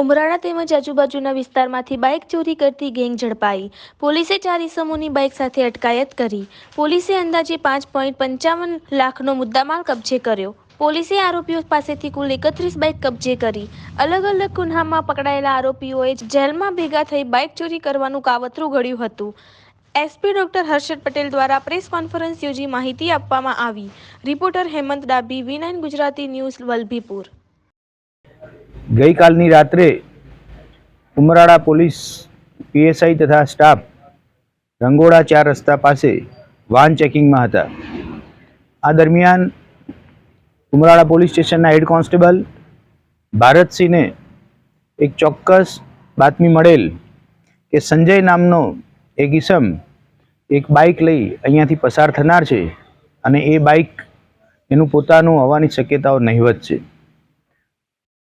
ઉમરાળા તેમજ આજુબાજુના વિસ્તારમાંથી બાઇક ચોરી કરતી ગેંગ ઝડપાઈ. પોલીસે ચાર ઇસમોની બાઇક સાથે અટકાયત કરી. પોલીસે અંદાજે પાંચ પોઈન્ટ પંચાવન લાખનો મુદ્દામાલ કબજે કર્યો. પોલીસે આરોપીઓ પાસેથી કુલ એકત્રીસ બાઇક કબજે કરી. અલગ અલગ ગુન્હામાં પકડાયેલા આરોપીઓએ જેલમાં ભેગા થઈ બાઇક ચોરી કરવાનું કાવતરું ઘડ્યું હતું. એસપી ડોક્ટર હર્ષદ પટેલ દ્વારા પ્રેસ કોન્ફરન્સ યોજી માહિતી આપવામાં આવી. Reporter Hemant Dabhi V Gujarati news Vallabhipur. ગઈકાલની રાત્રે ઉમરાળા પોલીસ, પીએસઆઈ તથા સ્ટાફ રંગોળા ચાર રસ્તા પાસે વાહન ચેકિંગમાં હતા. આ દરમિયાન ઉમરાળા પોલીસ સ્ટેશનના હેડ કોન્સ્ટેબલ ભારતસિંહને એક ચોક્કસ બાતમી મળેલ કે સંજય નામનો એક ઈસમ એક બાઇક લઈ અહીંયાથી પસાર થનાર છે અને એ બાઇક એનું પોતાનું હોવાની શક્યતાઓ નહીવત છે.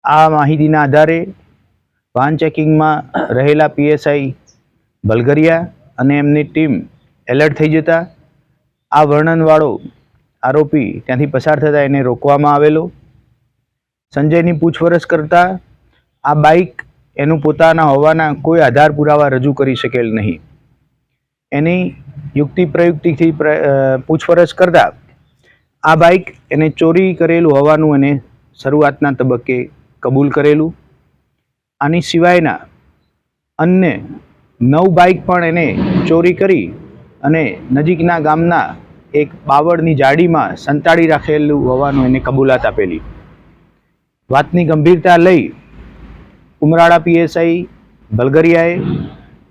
આ માહિતીના આધારે વાહન ચેકિંગમાં રહેલા પીએસઆઈ બલગરિયા અને એમની ટીમ એલર્ટ થઈ જતા આ વર્ણનવાળો આરોપી ત્યાંથી પસાર થતા એને રોકવામાં આવેલો. સંજયની પૂછપરછ કરતા આ બાઇક એનું પોતાના હોવાના કોઈ આધાર પુરાવા રજૂ કરી શકેલ નહીં. એની યુક્તિ પ્રયુક્તિથી પૂછપરછ કરતા આ બાઇક એને ચોરી કરેલું હોવાનું એને શરૂઆતના તબક્કે કબૂલ કરેલું. આની સિવાયના અન્ય નવ બાઇક પણ એને ચોરી કરી અને નજીકના ગામના એક બાવળની જાડીમાં સંતાડી રાખેલું હોવાનું એને કબૂલાત આપેલી. વાતની ગંભીરતા લઈ ઉમરાળા પીએસઆઈ બલગરિયાએ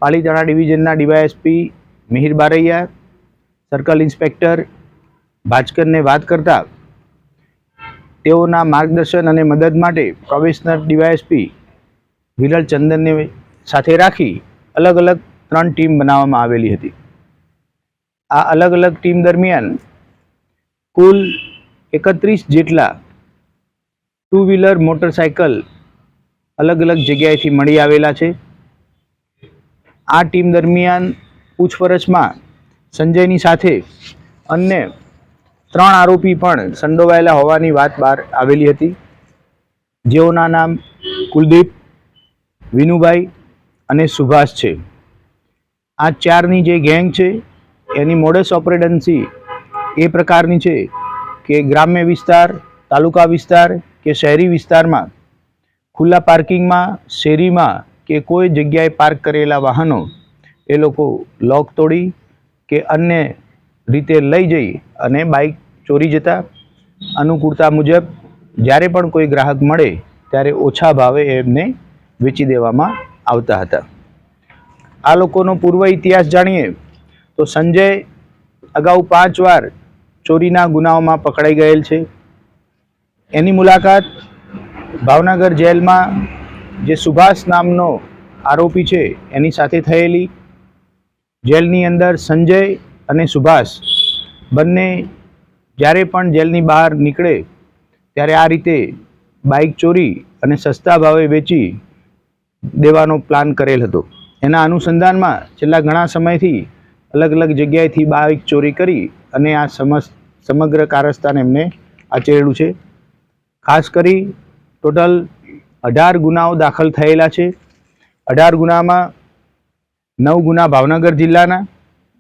Palitana ડિવિઝનના DYSP Mihir Baraiya, circle inspector ભાજકરને વાત કરતા તેઓના માર્ગદર્શન અને મદદ માટે કમિશનર ડીવાયએસપી વિરલ ચંદનને સાથે રાખી અલગ અલગ ત્રણ ટીમ બનાવવામાં આવેલી હતી. આ અલગ અલગ ટીમ દરમિયાન કુલ એકત્રીસ જેટલા ટુ વ્હીલર મોટરસાયકલ અલગ અલગ જગ્યાએથી મળી આવેલા છે. આ ટીમ દરમિયાન પૂછપરછમાં સંજયની સાથે અન્ય ત્રણ આરોપી પણ સંડોવાયેલા હોવાની વાત બહાર આવેલી હતી. જેઓના નામ કુલદીપ, વિનુભાઈ અને સુભાષ છે. આ ચારની જે ગેંગ છે, એની મોડસ ઓપરેડન્સી એ પ્રકારની છે કે ગ્રામ્ય વિસ્તાર, તાલુકા વિસ્તાર કે શહેરી વિસ્તારમાં ખુલ્લા પાર્કિંગમાં, શેરીમાં કે કોઈ જગ્યાએ પાર્ક કરેલા વાહનો એ લોકો લોક તોડી કે અન્ય રીતે લઈ જઈ અને બાઇક ચોરી જતા અનુકૂળતા મુજબ જ્યારે પણ કોઈ ગ્રાહક મળે ત્યારે ઓછા ભાવે એમને વેચી દેવામાં આવતા હતા. આ લોકોનો પૂર્વ ઇતિહાસ જાણીએ તો સંજય અગાઉ પાંચ વાર ચોરીના ગુનાઓમાં પકડાઈ ગયેલ છે. એની મુલાકાત ભાવનગર જેલમાં જે સુભાષ નામનો આરોપી છે એની સાથે થયેલી. જેલની અંદર સંજય અને સુભાષ બંને જ્યારે પણ જેલની બહાર નીકળે, ત્યારે આ રીતે બાઇક ચોરી અને સસ્તા ભાવે વેચી દેવાનો પ્લાન કરેલ હતો. એના અનુસંધાનમાં છેલ્લા ઘણા સમયથી અલગ અલગ જગ્યાએથી બાઇક ચોરી કરી અને આ સમસ સમગ્ર કારસ્તાન એમને આચરેલું છે. ખાસ કરી ટોટલ અઢાર ગુનાઓ દાખલ થયેલા છે. અઢાર ગુનામાં નવ ગુના ભાવનગર જિલ્લાના,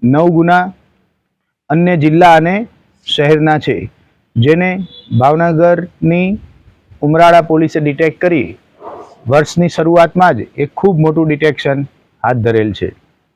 નવ ગુના અન્ય જિલ્લા અને શહેરના છે. જેને ભાવનગરની ઉમરાળા પોલીસે ડિટેક્ટ કરી વર્ષની શરૂઆતમાં જ એક ખૂબ મોટું ડિટેક્શન હાથ ધરેલ છે.